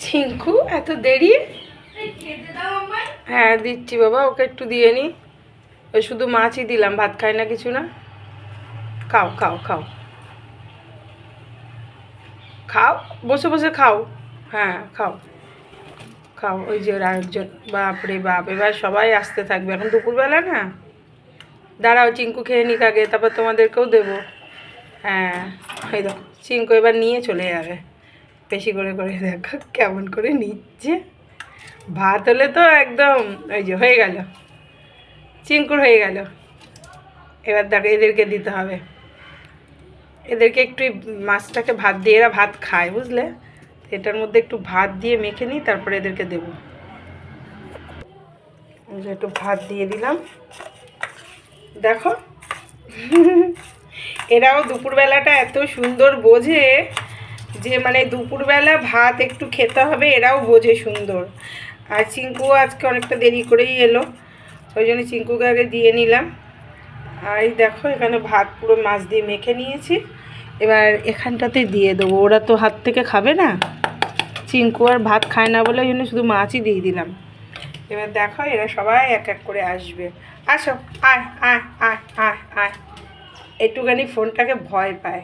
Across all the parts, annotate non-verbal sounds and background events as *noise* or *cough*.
ছিঙ্কু এত দেরি? হ্যাঁ দিচ্ছি বাবা, ওকে একটু দিয়ে নি। ওই শুধু মাছই দিলাম, ভাত খায় না কিছু না। খাও খাও খাও। খাও, বসে বসে খাও। হ্যাঁ খাও। খাও, ওই যে আরেকজন, বাপরে বাপ, এবার সবাই আসতে থাকবে। এখন দুপুরবেলা না? দাঁড়াও, চিঙ্কু খেয়ে নিক আগে, তারপর তোমাদেরকেও দেবো। হ্যাঁ ওই দেখো, চিঙ্কু এবার নিয়ে চলে যাবে। বেশি করে করে দেখো কেমন করে নিচ্ছে। ভাত হলে তো একদম ওই যে হয়ে গেল চিঙ্কুর হয়ে গেল। এবার দেখো এদেরকে দিতে হবে। এদেরকে একটু মাছটাকে ভাত দিয়ে এরা ভাত খায়, বুঝলে? এটার মধ্যে একটু ভাত দিয়ে মেখে নিই, তারপরে এদেরকে দেবো। একটু ভাত দিয়ে দিলাম। দেখো, এরাও দুপুরবেলাটা এত সুন্দর বোঝে। যে মানে দুপুরবেলা ভাত একটু খেতে হবে, এরাও বোঝে সুন্দর। আর চিঙ্কু আজকে অনেকটা দেরি করেই এলো, ওই জন্য চিঙ্কুকে আগে দিয়ে নিলাম। আর দেখো, এখানে ভাত পুরো মাছ দিয়ে মেখে নিয়েছি। এবার এখানটাতে দিয়ে দেবো। ওরা তো হাত থেকে খাবে না। চিঙ্কু আর ভাত খায় না বলে ওই জন্য শুধু মাছই দিয়ে দিলাম। এবার দেখো, এরা সবাই এক এক করে আসবে। আসো, আয় আয় আয় আয় আয়। একটুখানি ফোনটাকে ভয় পায়।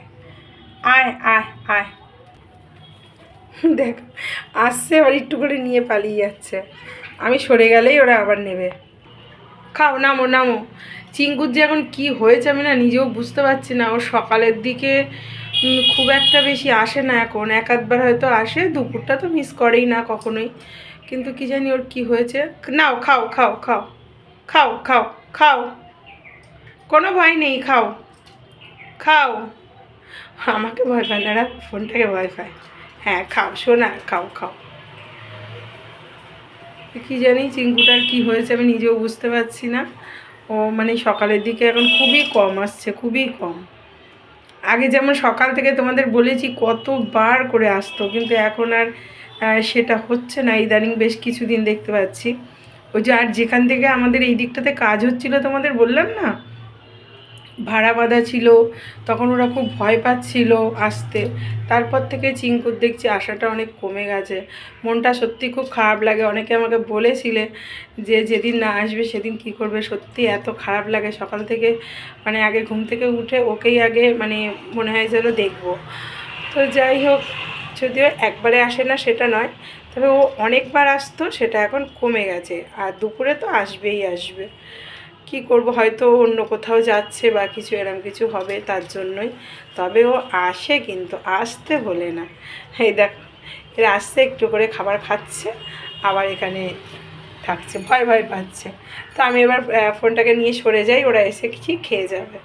আয় আয় আয়। *laughs* দেখ, আসছে, আবার একটু করে নিয়ে পালিয়ে যাচ্ছে। আমি সরে গেলেই ওরা আবার নেবে। খাও, নামো নামো। চিঙ্কুর যে এখন কি হয়েছে আমি না নিজেও বুঝতে পারছি না। ও সকালের দিকে খুব একটা বেশি আসে না এখন। এক আধবার হয়তো আসে, দুপুরটা তো মিস করেই না কখনোই। কিন্তু কি জানি ওর কি হয়েছে। নাও, খাও খাও খাও। খাও খাও খাও। কোনো ভয় নেই, খাও। খাও। আমাকে ভয় পায় না ফোনটাকে ভয় পায়। হ্যাঁ খাও শোনা খাও খাও। কি জানি, চিঙ্কুটার কি হয়েছে আমি নিজেও বুঝতে পারছি না। ও মানে সকালের দিকে এখন খুবই কম আসছে, খুবই কম। আগে যেমন সকাল থেকে তোমাদের বলেছি কতবার করে আসতো, কিন্তু এখন আর সেটা হচ্ছে না। ইদানিং বেশ কিছুদিন দেখতে পাচ্ছি। ওই যে আর যেখান থেকে আমাদের এই দিকটাতে কাজ হচ্ছিল তোমাদের বললাম না? ভাড়া বাঁধা ছিল, তখন ওরা খুব ভয় পাচ্ছিল আসতে। তারপর থেকে চিঙ্কুর দেখছি আশাটা অনেক কমে গেছে। মনটা সত্যি খুব খারাপ লাগে। অনেকে আমাকে বলেছিলে যে যেদিন না আসবে সেদিন কি করবে? সত্যি এত খারাপ লাগে। সকাল থেকে মানে আগে ঘুম থেকে উঠে ওকেই আগে মানে মনে হয় যেন দেখব। তো যাই হোক, যদিও একবারে আসে না সেটা নয়, তবে ও অনেকবার আসতো, সেটা এখন কমে গেছে। আর দুপুরে তো আসবেই আসবে। কি করব? হয়তো অন্য কোথাও যাচ্ছে বা কিছু এরম কিছু হবে তার জন্যই। তবে ও আসে কিন্তু, আসতে হলে না। এই দেখ, এরা আসছে, একটু করে খাবার খাচ্ছে, আবার এখানে থাকছে, ভয় ভয় পাচ্ছে। তো আমি এবার ফোনটাকে নিয়ে সরে যাই, ওরা এসে কিছু খেয়ে যাবে।